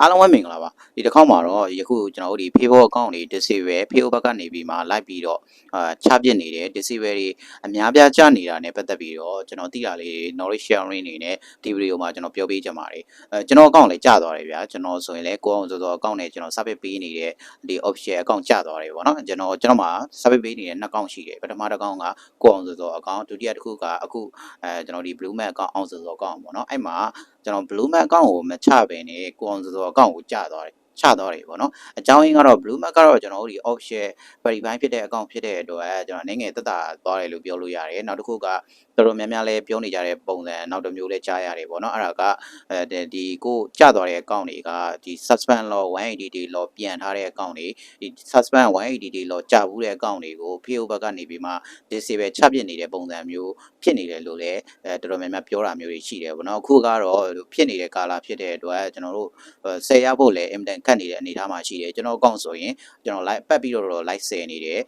အားလုံးပဲမင်္ဂလာပါဒီတစ်ခေါက်မှာတော့ယခုကျွန်တော်တို့ဒီ Facebook account တွေ disable Facebook ဘက်ကနေပြီးမှလိုက်ပြီးတော့အာချပစ်နေတယ် disable တွေအများပြားကျနေတာနဲ့ပတ်သက်ပြီးတော့ကျွန်တော်သိတာလေး knowledge sharing အနေနဲ့ဒီဗီဒီယိုမှာကျွန်တော်ပြောပေးချင်ပါတယ်အဲကျွန်တော် account လည်းကျသွားတယ်ဗျာကျွန်တော်ဆိုရင်လည်းကိုအောင်စောစော account နဲ့ကျွန်တော် service ပေးနေတဲ့ဒီ official account ကျသွားတယ်ပေါ့နော်ကျွန်တော်ကျွန်တော်မှာ service ပေးနေတဲ့နှစ် account ရှိတယ်ပထမတစ် account ကကိုအောင်စောစော account ဒုတိယတစ်ခုကအခုအဲကျွန်တော်ဒီ blue mat account အောင်စောစော account ပေါ့နော်အဲ့မှာ ကျွန်တော် blue mat account ကိုမချဘဲနဲ့ကိုအောင်စောစော account ကိုကျသွားတယ်ချသွားတယ်ပေါ့နော်အကြောင်းရင်းကတော့ blue mat ကတော့ကျွန်တော်တို့ဒီ official verify ဖြစ်တဲ့ account ဖြစ်တဲ့အတွက်ကျွန်တော်အနေငယ်တက်တာသွားတယ်လို့ပြောလို့ရတယ်နောက်တစ်ခုက တော်တော်များများလဲပြောနေကြတဲ့ပုံစံနောက်တစ်မျိုးလဲကြားရတယ်ပေါ့နော်အဲ့ဒါကအဲဒီကိုကျသွားတဲ့ account တွေကဒီ suspend law 180 day law ပြန်ထားတဲ့ account တွေဒီ suspend 180 day law ကြာဘူးတဲ့ account တွေကို Facebook ဘက်ကနေပြီးမှ disable ချပစ်နေတဲ့ပုံစံမျိုးဖြစ်နေတယ်လို့လည်းအဲတော်တော်များများပြောတာမျိုးတွေရှိတယ်ပေါ့နော်အခုကတော့ဖြစ်နေတဲ့ကာလဖြစ်တဲ့အတွက်ကျွန်တော်တို့ဆယ်ရဖို့လည်းအင်တန်ခတ်နေတဲ့အနေအထားမှာရှိတယ်ကျွန်တော်အကောင့်ဆိုရင်ကျွန်တော် live ပတ်ပြီးတော့ live ဆယ်နေတယ်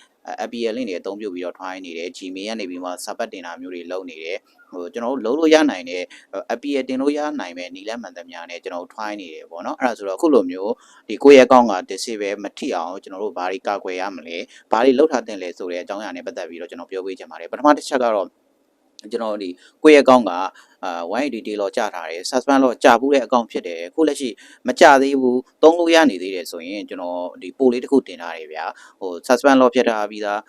APL link တွေအသုံးပြုပြီးတော့ try နေတယ် Gmail ကနေပြီးမှ support တင်တာမျိုးတွေလုပ်နေတယ်ဟိုကျွန်တော်တို့လုံးလို့ရနိုင်တဲ့ APL တင်လို့ရနိုင်မဲ့နီလန်းမှန်သမျှနဲ့ကျွန်တော်တို့ try နေတယ်ပေါ့နော်အဲ့ဒါဆိုတော့အခုလိုမျိုးဒီကိုယ့်ရဲ့အကောင့်က disable မထိအောင်ကျွန်တော်တို့ဘာတွေကာကွယ်ရမလဲဘာတွေလုပ်ထားတင်လဲဆိုတဲ့အကြောင်းအရာနဲ့ပတ်သက်ပြီးတော့ကျွန်တော်ပြောပေးချင်ပါတယ်ပထမတစ်ချက်ကတော့ ကျွန်တော်ဒီကိုယ့်ရဲ့အကောင့်ကအာ 180 day လောက်ကြာထားတယ် suspend လောက်ကြာဘူးတဲ့အကောင့်ဖြစ်တယ်အခုလက်ရှိမကြာသေးဘူးသုံးလို့ရနေသေးတယ်ဆိုရင်ကျွန်တော်ဒီပို့လေးတစ်ခုတင်ထားတယ်ဗျာဟို suspend လောက်ဖြစ်ထားပြီးသား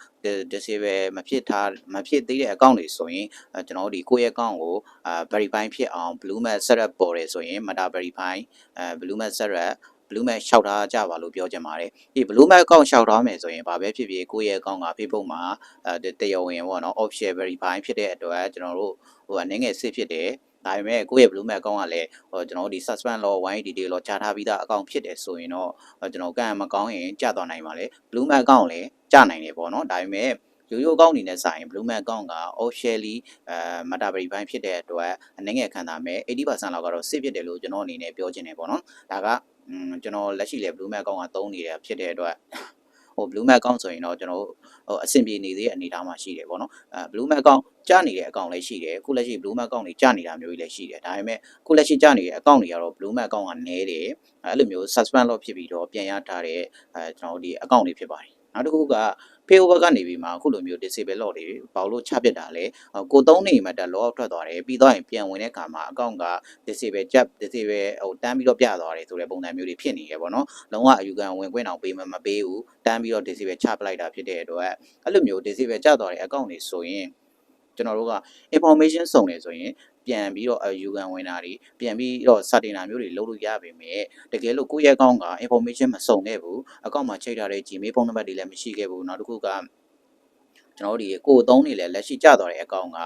disable မဖြစ်ထားမဖြစ်သေးတဲ့အကောင့်တွေဆိုရင်ကျွန်တော်ဒီကိုယ့်ရဲ့အကောင့်ကိုအာ verify ဖြစ်အောင် blue mat setup ပေါ်တယ်ဆိုရင် meta verify အဲ blue mat setup blue mat ရှောက်ထားကြပါလို့ပြောချင်ပါတယ်ဒီ blue mat account ရှောက်ထားမယ်ဆိုရင်ဘာပဲဖြစ်ဖြစ်ကိုယ့်ရဲ့ account က Facebook မှာအဲတရားဝင်ပေါ့နော် official verify ဖြစ်တဲ့အတွက်ကျွန်တော်တို့ဟိုအနေငယ်စစ်ဖြစ်တယ်ဒါပေမဲ့ကိုယ့်ရဲ့ blue mat account ကလည်းဟိုကျွန်တော်တို့ဒီ suspend law 180 day လောချထားပြီးသား account ဖြစ်တယ်ဆိုရင်တော့ကျွန်တော်ကံမကောင်းရင်ကြာသွားနိုင်ပါလေ blue mat account လည်းကြာနိုင်တယ်ပေါ့နော်ဒါပေမဲ့ရိုးရိုးအကောင့်အနေနဲ့စာရင် blue mat account က officially အဲ meta verify ဖြစ်တဲ့အတွက်အနေငယ်ခံစားမယ်80%လောက်ကတော့စစ်ဖြစ်တယ်လို့ကျွန်တော်အနေနဲ့ပြောချင်တယ်ပေါ့နော်ဒါကอืม ကျွန်တော်လက်ရှိလေ blue mat account ကသုံးနေတာဖြစ်တဲ့အတွက်ဟို blue mat account ဆိုရင်တော့ကျွန်တော်ဟိုအဆင်ပြေနေသေးတဲ့အနေအထားမှာရှိတယ်ပေါ့နော်အဲ blue mat account ကြာနေတဲ့အကောင့်လည်းရှိတယ်အခုလက်ရှိ blue mat account တွေကြာနေတာမျိုးကြီးလည်းရှိတယ်ဒါပေမဲ့အခုလက်ရှိကြာနေတဲ့အကောင့်တွေကတော့ blue mat account ကနည်းတယ်အဲ့လိုမျိုး suspend လို့ဖြစ်ပြီးတော့ပြန်ရထားတဲ့အဲကျွန်တော်တို့ဒီ account တွေဖြစ်ပါတယ်နောက်တစ်ခုက Facebook ကနေပြီးမှအခုလိုမျိုး disable lock တွေပေါလို့ချပစ်တာလဲကိုသုံးနေမှတက် log out ထွက်သွားတယ်ပြီးတော့ရင်ပြန်ဝင်တဲ့အခါမှာ account က disable ကြက် disable ဟိုတန်းပြီးတော့ပြသွားတယ်ဆိုတဲ့ပုံစံမျိုးတွေဖြစ်နေရပေါ့နော်လုံးဝအယူခံဝင်ခွင့်အောင်ပေးမှမပေးဘူးတန်းပြီးတော့ disable ချပလိုက်တာဖြစ်တဲ့အတွက်အဲ့လိုမျိုး disable ကျသွားတဲ့ account တွေဆိုရင်ကျွန်တော်တို့က information စုံတယ်ဆိုရင် ပြန်ပြီးတော့ယူခံဝင်တာတွေပြန်ပြီးတော့စတင်တာမျိုးတွေလုပ်လို့ရပါမယ်တကယ်လို့ကိုယ့်ရဲ့ account က information မစုံခဲ့ဘူး account မှာချိန်ထားတဲ့ Gmail ဖုန်းနံပါတ်တွေလည်းမရှိခဲ့ဘူးနောက်တစ်ခုကကျွန်တော်တို့ဒီကိုယ်သုံးနေလဲလက်ရှိကျသွားတဲ့ account က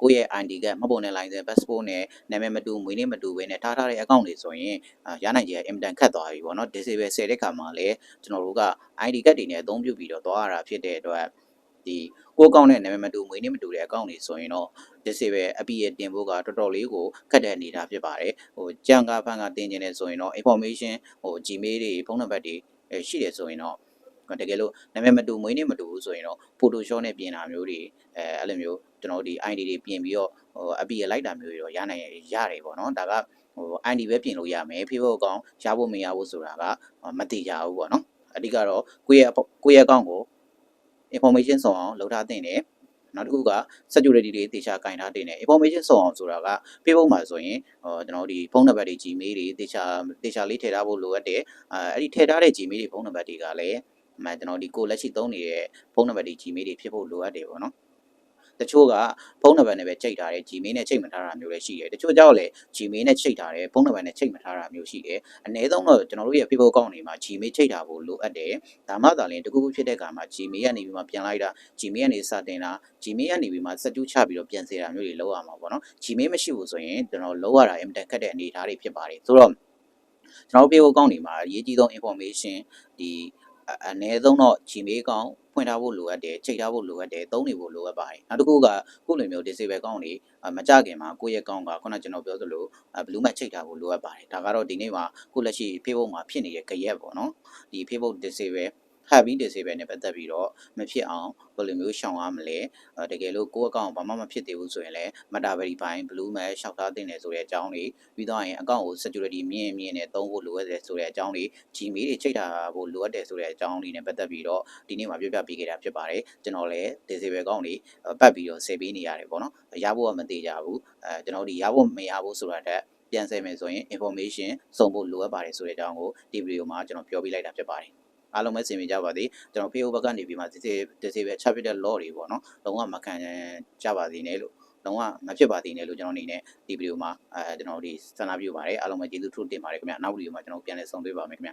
ကိုယ့်ရဲ့ ID ကမှတ်ပုံနဲ့ license passport နဲ့နာမည်မတူမွေးနေ့မတူဘဲနဲ့ထားထားတဲ့ account တွေဆိုရင်ရနိုင်ကြီးအင်တန်ခတ်သွားပြီပေါ့နော် disable ဆယ်တဲ့ခါမှာလည်းကျွန်တော်တို့က ID ကတ်တွေနဲ့အသုံးပြုပြီးတော့သွားရတာဖြစ်တဲ့အတွက် ဒီကိုအကောင့်နဲ့နာမည်မတူမွေးနေ့မတူတဲ့အကောင့်တွေဆိုရင်တော့ disable အပြည့်တင်ဖို့ကတော်တော်လေးကိုခက်တဲ့အနေအထားဖြစ်ပါတယ်ဟိုကြံကဖန်ကတင်ကျင်နေဆိုရင်တော့ information ဟို Gmail တွေဖုန်းနံပါတ်တွေရှိတယ်ဆိုရင်တော့တကယ်လို့နာမည်မတူမွေးနေ့မတူဘူးဆိုရင်တော့ Photoshop နဲ့ပြင်တာမျိုးတွေအဲအဲ့လိုမျိုးကျွန်တော်တို့ဒီ ID တွေပြင်ပြီးတော့ဟိုအပြည့်လိုက်တာမျိုးတွေတော့ရနိုင်ရတယ်ပေါ့နော်ဒါကဟို ID ပဲပြင်လို့ရမယ် Facebook အကောင့်ရဖို့မရဖို့ဆိုတာကမသိကြဘူးပေါ့နော်အဓိကတော့ကိုယ့်ရဲ့ကိုယ့်ရဲ့အကော င့်ကို information စုံအောင်လုပ်ထားသင့်တယ်နောက်တစ်ခုက security တွေတေချာကင်ထားတင်တယ် information စုံအောင်ဆိုတာက Facebook မှာဆိုရင်ဟိုကျွန်တော်ဒီဖုန်းနံပါတ်တွေ Gmail တွေတေချာတေချာလေးထည့်ထားဖို့လိုအပ်တယ်အဲအဲ့ဒီထည့်ထားတဲ့ Gmail တွေဖုန်းနံပါတ်တွေကလည်းမှကျွန်တော်ဒီကိုလက်ရှိသုံးနေတဲ့ဖုန်းနံပါတ်တွေ Gmail တွေဖြစ်ဖို့လိုအပ်တယ်ပေါ့နော် တချို့ကဖုန်းနံပါတ်နဲ့ပဲချိန်ထားတယ် Gmail နဲ့ချိန်မထားတာမျိုးလည်းရှိတယ်တချို့ကြောက်လည်း Gmail နဲ့ချိန်ထားတယ်ဖုန်းနံပါတ်နဲ့ချိန်မထားတာမျိုးရှိတယ်အနည်းဆုံးတော့ကျွန်တော်တို့ရဲ့ Facebook account တွေမှာ Gmail ချိန်ထားဖို့လိုအပ်တယ်ဒါမှသာလျှင်တခုခုဖြစ်တဲ့အခါမှာ Gmail ကနေပြီးမှပြန်လိုက်တာ Gmail ကနေစတင်တာ Gmail ကနေပြီးမှစက်ကျူးချပြီးတော့ပြန်စေတာမျိုးတွေလုပ်ရမှာပေါ့နော် Gmail မရှိဘူးဆိုရင်ကျွန်တော်လုပ်ရတာအင်တန်ခက်တဲ့အနေအထားတွေဖြစ်ပါတယ်ဆိုတော့ကျွန်တော်တို့ Facebook account တွေမှာအရေးကြီးဆုံး information ဒီအနည်းဆုံးတော့ Gmail account ဖွင့်ထားဖို့လိုအပ်တယ်ချိန်ထားဖို့လိုအပ်တယ်သုံးနေဖို့လိုအပ်ပါတယ်နောက်တစ်ခုကခုလိုမျိုး disable account တွေမကြခင်မှာကိုယ့်ရဲ့ account ကခုနကျွန်တော်ပြောသလို blue mat ချိန်ထားဖို့လိုအပ်ပါတယ်ဒါကတော့ဒီနေ့မှာခုလက်ရှိ Facebook မှာဖြစ်နေတဲ့ကြရက်ပေါ့နော်ဒီ Facebook disable happy disable နဲ့ပတ်သက်ပြီးတော့မဖြစ်အောင်ဘယ်လိုမျိုးရှောင်ရမလဲအဲတကယ်လို့ကိုယ့်အကောင့်ဘာမှမဖြစ်သေးဘူးဆိုရင်လည်း meta verify blue mail ရှောက်ထားတင်တယ်ဆိုတဲ့အကြောင်းတွေပြီးတော့ရင်အကောင့်ကို security မြင့်မြင့်နဲ့သုံးဖို့လိုအပ်တယ်ဆိုတဲ့အကြောင်းတွေ Gmail တွေချိန်ထားဖို့လိုအပ်တယ်ဆိုတဲ့အကြောင်းတွေနဲ့ပတ်သက်ပြီးတော့ဒီနေ့မှာပြောပြပေးခဲ့တာဖြစ်ပါတယ်ကျွန်တော်လည်း disable ကောင်းတွေပတ်ပြီးတော့ဆယ်ပေးနေရတယ်ပေါ့နော်ရဖို့ကမသေးကြဘူးအဲကျွန်တော်ဒီရဖို့မရဖို့ဆိုတာတက်ပြန်ဆယ်မယ်ဆိုရင် information စုံဖို့လိုအပ်ပါတယ်ဆိုတဲ့အကြောင်းကိုဒီဗီဒီယိုမှာကျွန်တော်ပြောပြလိုက်တာဖြစ်ပါတယ် အားလုံးပဲစင်မြင်ကြပါသေးကျွန်တော် Facebook ဘက်ကနေပြီးမှ disable disable ချပြတဲ့ law တွေပေါ့နော်လုံးဝမခံကြပါသေးနဲ့လို့လုံးဝမဖြစ်ပါသေးနဲ့လို့ကျွန်တော်အနေနဲ့ဒီဗီဒီယိုမှာအဲကျွန်တော်ဒီဆန္ဒပြုပါတယ်အားလုံးပဲကျေးဇူးထူးတင်ပါတယ်ခင်ဗျနောက်ဗီဒီယိုမှာကျွန်တော်ပြန်လည်ဆုံတွေ့ပါမယ်ခင်ဗျ